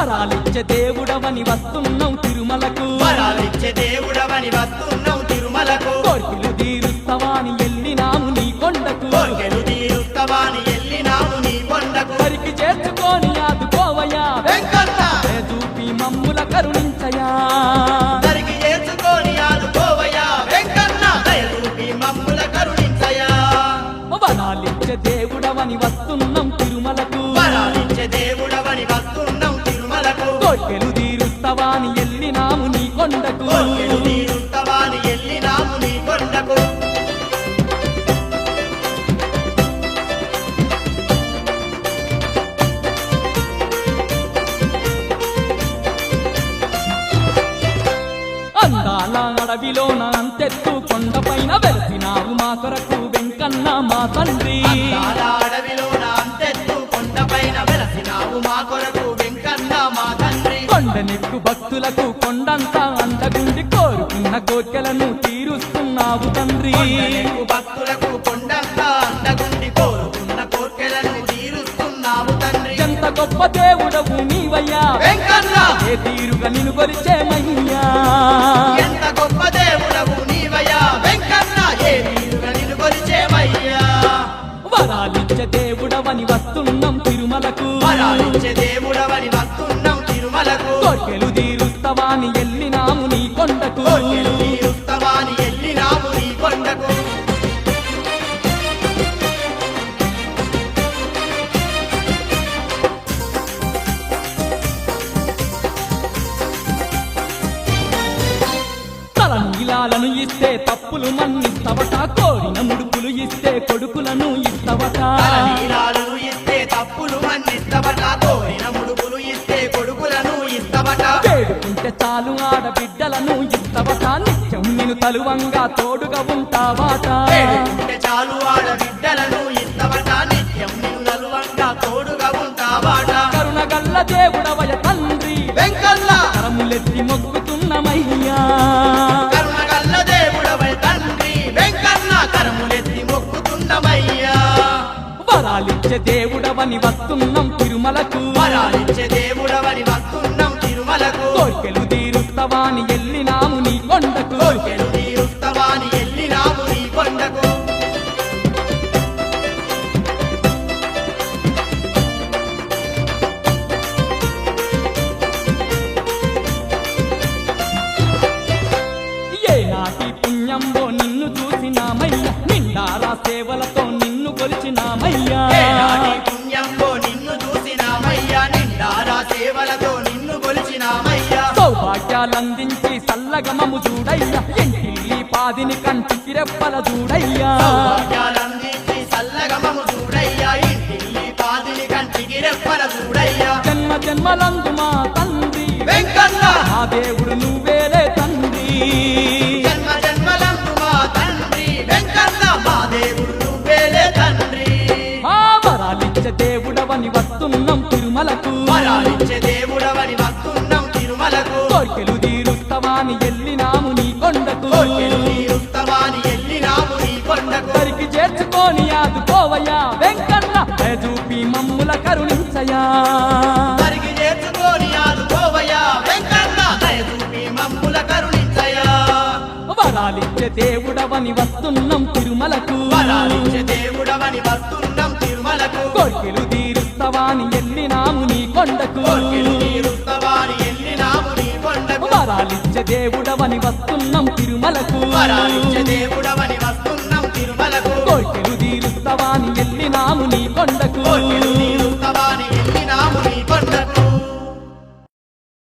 వరాలిచ్చే దేవుడవని వస్తున్నాం తిరుమలకు. వరాలిచ్చే దేవుడవని వస్తున్నాం తిరుమలకు. కోర్కెలు తీరుస్తావాని ఎల్లినాము నీ కొండకు. కోర్కెలు తీరుస్తవాని ఎల్లినాము నీ కొండకు. వరికి చేర్చుకొని అందాల అడవిలోన అంతెత్తు కొండపైన వెలిసినావు మా కొరకు వెంకన్న మా తండ్రి. అడవిలోన అంతెత్తు కొండపైన వెలసినావు మా కొరకు వెంకన్న మా తండ్రి. కొండనెక్కు భక్తులకు కోరుకున్న కోర్కెలను తీరుస్తున్నావు తండ్రి. భక్తులకు ఎంత గొప్ప దేవుడవు నీవయ్యా. వెంకన్న! ఏ తీరుగా నిన్ను కొరిచేమయ్యా ఎంత గొప్ప దేవుడవు నీవయ్యా. వెంకన్న! ఏ తీరుగా నిన్ను కొలిచేమయ్యా వరాలిచ్చే దేవుడవని వస్తున్నాం తిరుమలకు. వరాలిచ్చే దేవుడవని వస్తున్నాం తిరుమలకు. కోర్కెలు తీరుస్తావాని ఎల్లినాము నీ కొండకు. కోర్కెలు తీరుస్తవాని ఎల్లినాము నీ కొండకు. తల నీలాలను ఇస్తే తప్పులు మన్నిస్తవట కోరిన ముడుపులు ఇస్తే కొడుకులను ఇస్తవట. చాలు ఆడబిడ్డలను ఇస్తవట నిత్యం నేను తలువంగా తోడుగా ఉంటావాట చాలు ఆడ బిడ్డలను ఇస్తవట నిత్యం తోడుగా ఉంటావాట దేవుడవయ తండ్రి కరములెత్తి మొక్కుతున్నమయ్యా తండ్రి వెంకన్న! కరములెత్తి మొక్కుతున్నమయ్యా వరాలిచ్చే దేవుడవని తీరుస్తావాని ఎల్లినాము నీ కొండకు. కోర్కెలు తీరుస్తవాని ఎల్లినాము నీ కొండకు. ఏ నాటి పుణ్యంలో నిన్ను చూసినామయ్యా నిండారా సేవలతో నిన్ను కొలిచినామయ్యా. సౌభాగ్యాలందించి సల్లగమము చూడయ్యా. ఇంటిల్లి పాదిని కంటికి రెప్పల చూడయ్యా. పాదిని కంటికి రెప్పల జన్మ జన్మలందు మా తండ్రి. వెంకన్న! ఆ దేవుడు నువ్వేలే తండ్రి. జన్మ జన్మలందు మా తండ్రి. వెంకన్న! మా దేవుడు నువ్వేలే తండ్రి. ఆ వరాలిచ్చే దేవుడవని వస్తున్నాం తిరుమలకు. వరాలిచ్చే తీరుస్తావాని ఎల్లినాము నీ కొండకు. ఎల్లినాము నీ కొండకు. దరికి చేర్చుకొని ఆదుకోవయ్యా. వెంకన్న దయచూపి మమ్ముల కరుణించయా తరిగి చేర్చుకొని ఆదుకోవయ్యా. వెంకన్న దయచూపి మమ్ముల వరాలిచ్చే దేవుడవని వస్తున్నాం తిరుమలకు. వరాలిచ్చే దేవుడవని వస్తున్నాం తిరుమలకు. కోర్కెలు తీరుస్తావాని ఎల్లినాము నీ కొండకు. కోర్కెలు వరాలిచ్చే దేవుడవని వస్తున్నాం తిరుమలకు. వరాలిచ్చే దేవుడవని